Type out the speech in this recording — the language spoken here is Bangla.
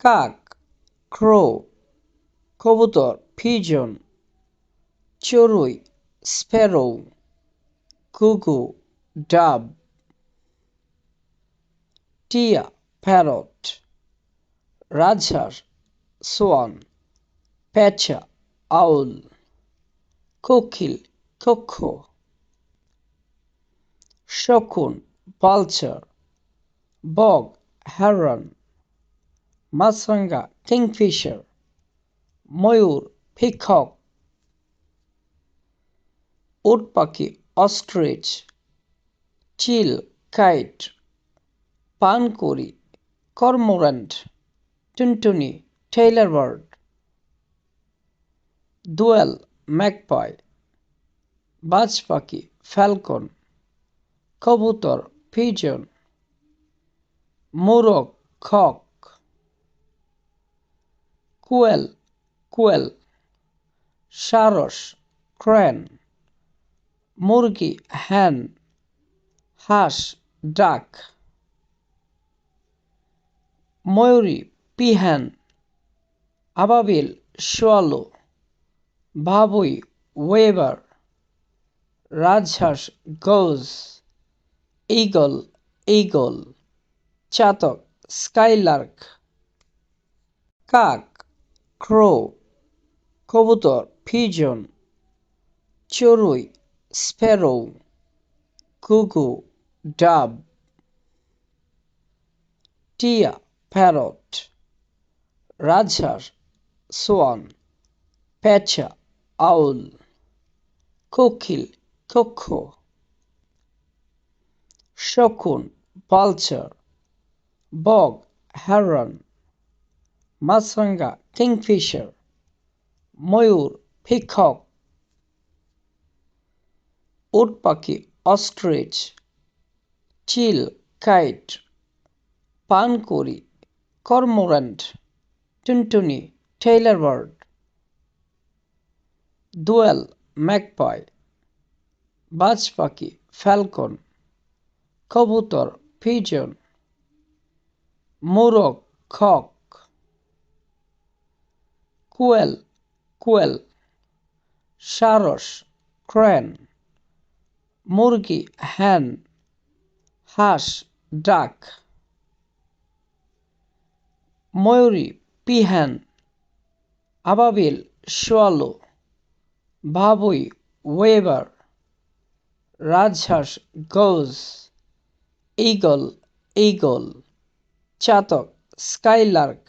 কাক, ক্রো, কবুতর, পিজন, চড়ুই, স্প্যারো ঘুঘু ডাব, টিয়া, প্যারট, রাজহাঁস, সোয়ান, প্যাচা, আউল, কোকিল কক্ষ শকুন পালচার বগ, হেরন মাছরাঙা কিংফিশার ময়ূর পিকক উট পাখি অস্ট্রিচ চিল কাইট পানকড়ি কর্মোরান্ট টুনটুনি টেইলার বার্ড দোয়েল ম্যাকপাই বাজ পাখি ফ্যালকন কবুতর পিজন মোরগ কক কোয়েল কোয়েল, সারস ক্র্যান মুরগি, হ্যান, হাঁস, ডাক, ময়ূরী, পিহ্যান, আবাবিল সোয়ালো বাবুই, ওয়েবার, রাজহাঁস গোজ ঈগল ঈগল, চাতক, স্কাইলার্ক, কাক ক্রো কবুতর, পিজন, চড়ুই স্প্যারো ঘুঘু ডাব, টিয়া, প্যারট, রাজহাঁস, সোয়ান, প্যাঁচা, আউল, কোকিল, কক্ষ, শকুন, পালচার, বগ, হেরন মাছরাঙা কিংফিশার ময়ূর পিকক উট পাখি অস্ট্রিচ চিল কাইট পানকড়ি কর্মোরান্ট টুনটুনি টেইলার বার্ড দোয়েল ম্যাকপাই বাজ পাখি ফ্যালকন কবুতর পিজন মোরগ কক কোয়েল কোয়েল, সারস ক্র্যান মুরগি হ্যান হাঁস, ডাক, ময়ূরী পিহ্যান আবাবিল সোয়ালো বাবুই, ওয়েবার, রাজহাঁস গোজ ঈগল ঈগল, চাতক, স্কাইলার্ক